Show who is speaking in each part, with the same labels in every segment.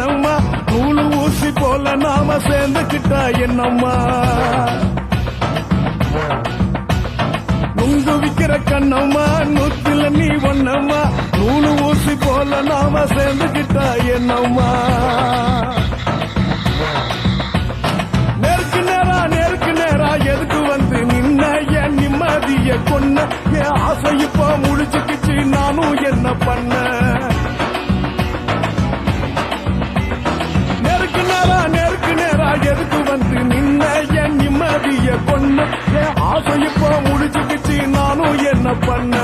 Speaker 1: என்னம்மா? நூலு ஊசி போல நாம சேர்ந்துக்கிட்டா என்னம்மா? நுங்கு விக்கிற கண்ணம்மா நூத்துல நீ ஒன்னம்மா நூலு ஊசி போல நாம சேர்ந்துக்கிட்டா என்னம்மா? நேருக்கு நேரா நேருக்கு நேரா எதுக்கு வந்து நின்ன? என் நிம்மதிய கொன்ன. என் ஆசை இப்ப முடிச்சுக்கிச்சு நானும் என்ன பண்ண? நேரா நேருக்கு நேரா எதுக்கு வந்து நின்ன? என் நிம்மதிய கொன்ன. என் ஆசை இப்போ முடிச்சுக்கிச்சு நானும் என்ன பண்ண?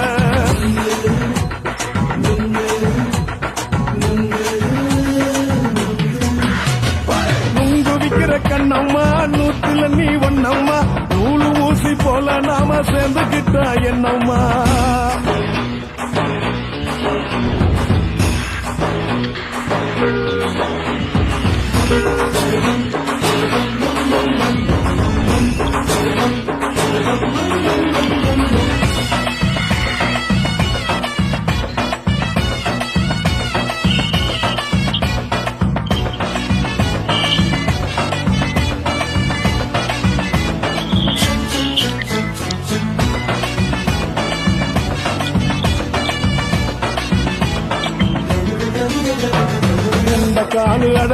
Speaker 1: கண்ணம்மா நூத்துல நீ ஒன்னம்மா நூலு ஊசி போல நாம சேர்ந்துக்கிட்டா என்னம்மா?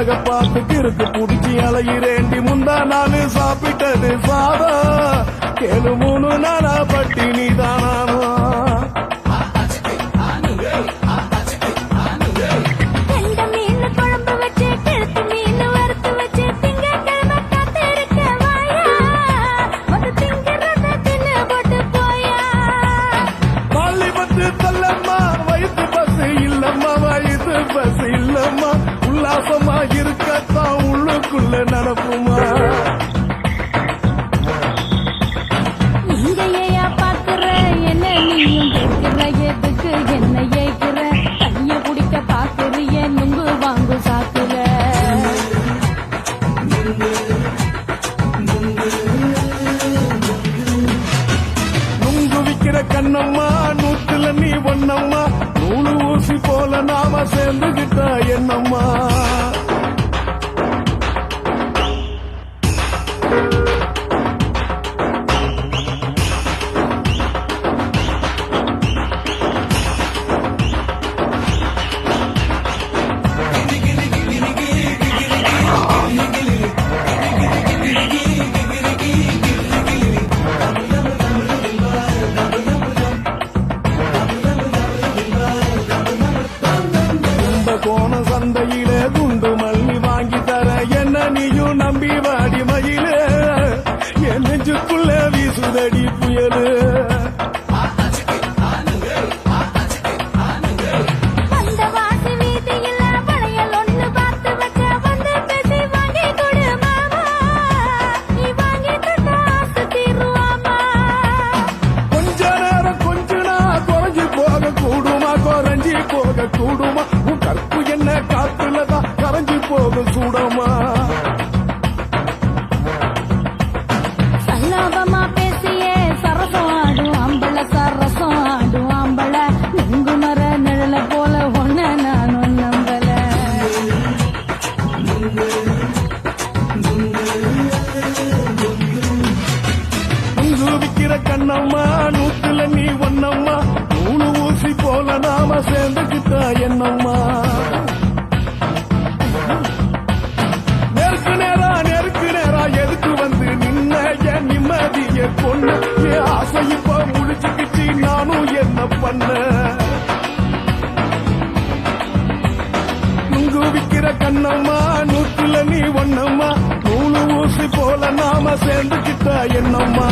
Speaker 1: நாடக பாட்டுக்கு இருக்கு புடிச்சி அலையிறேண்டி முந்தா நாலு சாப்பிட்டது சாதா. கேளு மூணு நாளா பட்டினி தானானோ
Speaker 2: கெண்ட
Speaker 1: என்னம்மா நூத்துல நீ ஒன்னம்மா நூலு ஊசி போல நாம சேர்ந்துக்கிட்டா என்னம்மா? நெருக்கு நேரா நெருக்கு நேரா எதுக்கு வந்து நின்ன? என் நிம்மதிய கொண்டு என் ஆசை இப்ப முடிச்சுக்கிச்சு நானும் என்ன பண்ண? நுங்கு விக்கிற கண்ணம்மா நூத்துல நீ ஒன்னம்மா நூலு ஊசி போல நாம சேர்ந்துக்கிட்ட என்னம்மா?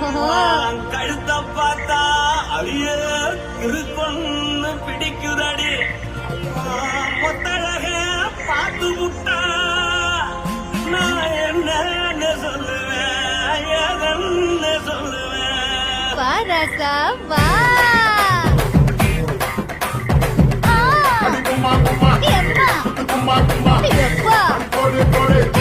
Speaker 3: கழுத்த பார்த்தா அவிய திருக்கொன்னு பிடிக்குதடி. கொத்தழக பார்த்து முட்டா. நான் என்ன சொல்லுவேன் எதன்னு சொல்லுவேன்.
Speaker 2: பரசா வா. குமா
Speaker 4: குமா குமா
Speaker 2: குமா
Speaker 4: போடு போடு.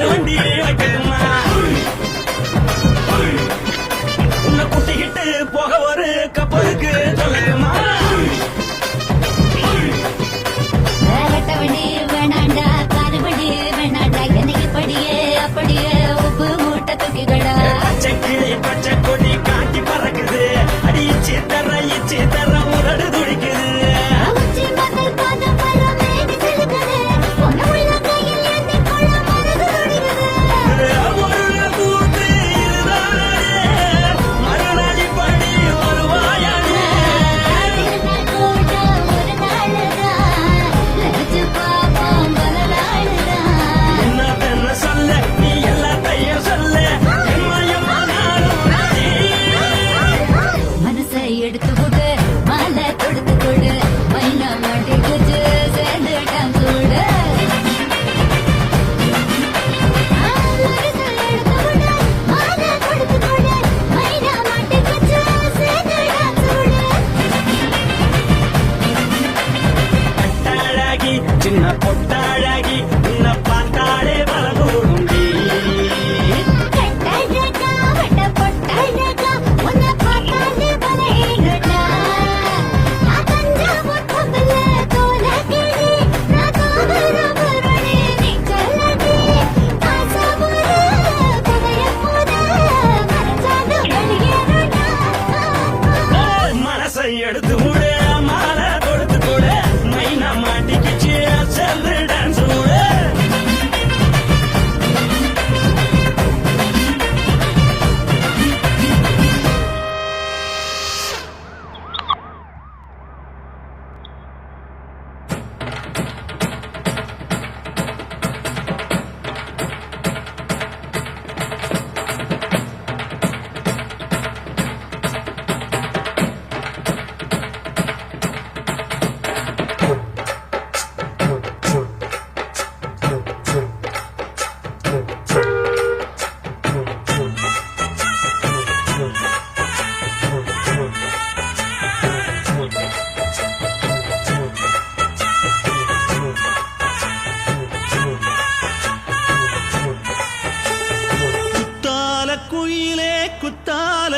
Speaker 2: i don't need it.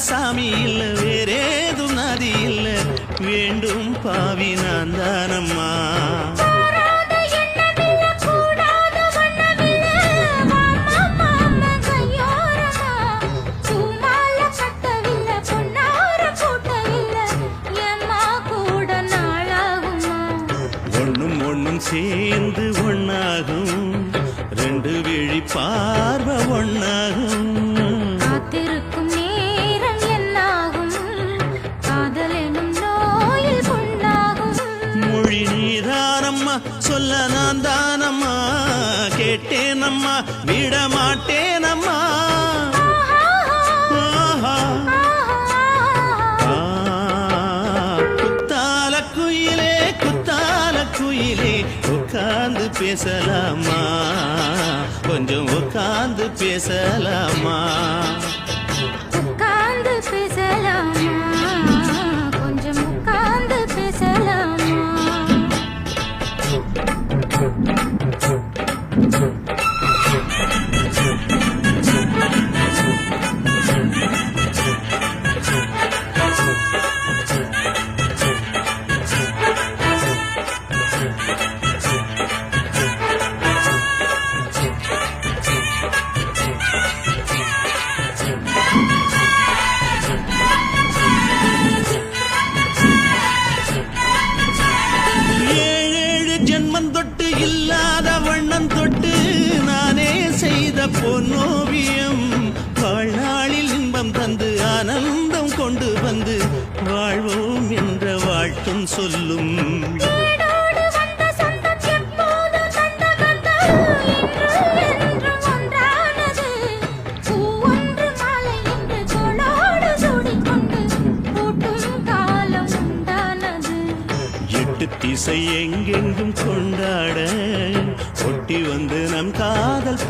Speaker 5: சாமி இல்ல வேறேதும் நதி இல்ல வேண்டும் பாவி நான் தானம்மா சொல்ல நான் தானம்மா? கேட்டேனம்மா. விட மாட்டேனம்மா குத்தால குயிலே குத்தால குயிலே. உட்கார்ந்து பேசலாமா கொஞ்சம் உட்கார்ந்து பேசலாமா
Speaker 2: உட்கார்ந்து பேசலாமா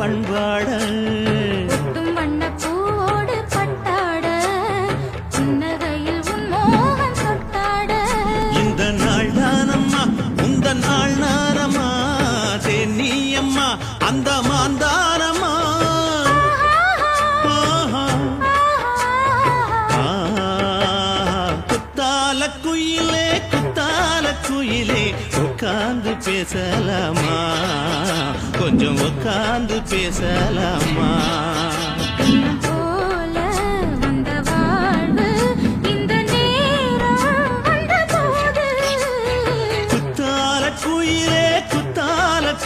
Speaker 5: பண்பாட. குயிலே குத்தால குயிலே உட்கார்ந்து பேசலாமா? கொஞ்சம் உட்கார்ந்து பேசலாமா?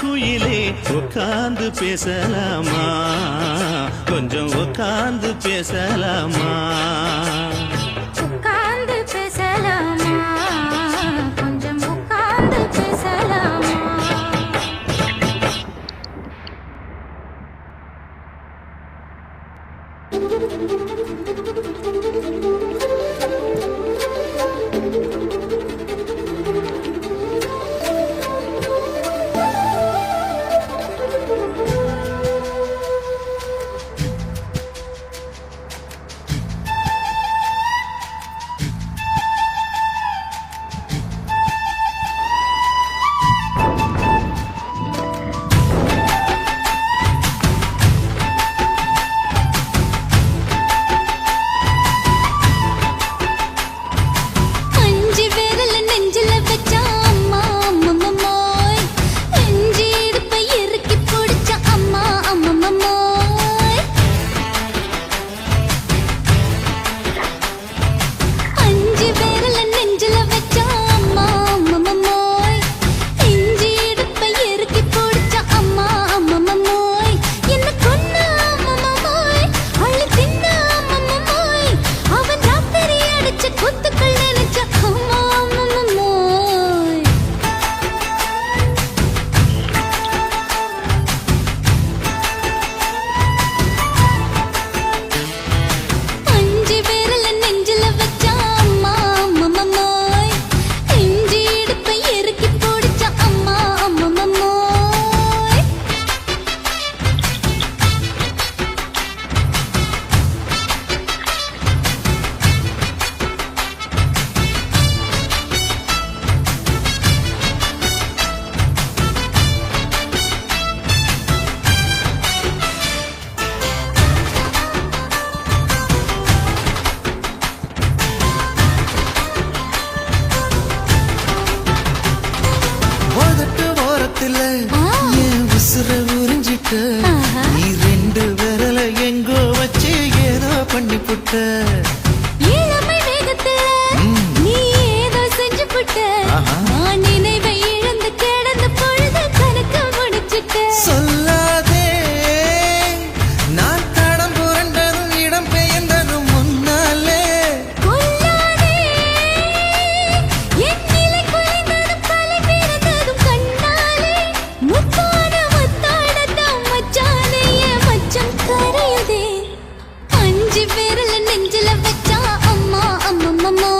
Speaker 5: குயிலே உட்கார்ந்து பேசலாமா? கொஞ்சம் உட்கார்ந்து பேசலாமா?
Speaker 2: フフフフ
Speaker 6: フ。
Speaker 2: என் உசுர உறிஞ்சிட்ட நீ ரெண்டு விரல எங்கோ வச்சு ஏதோ பண்ணி புட்ட my.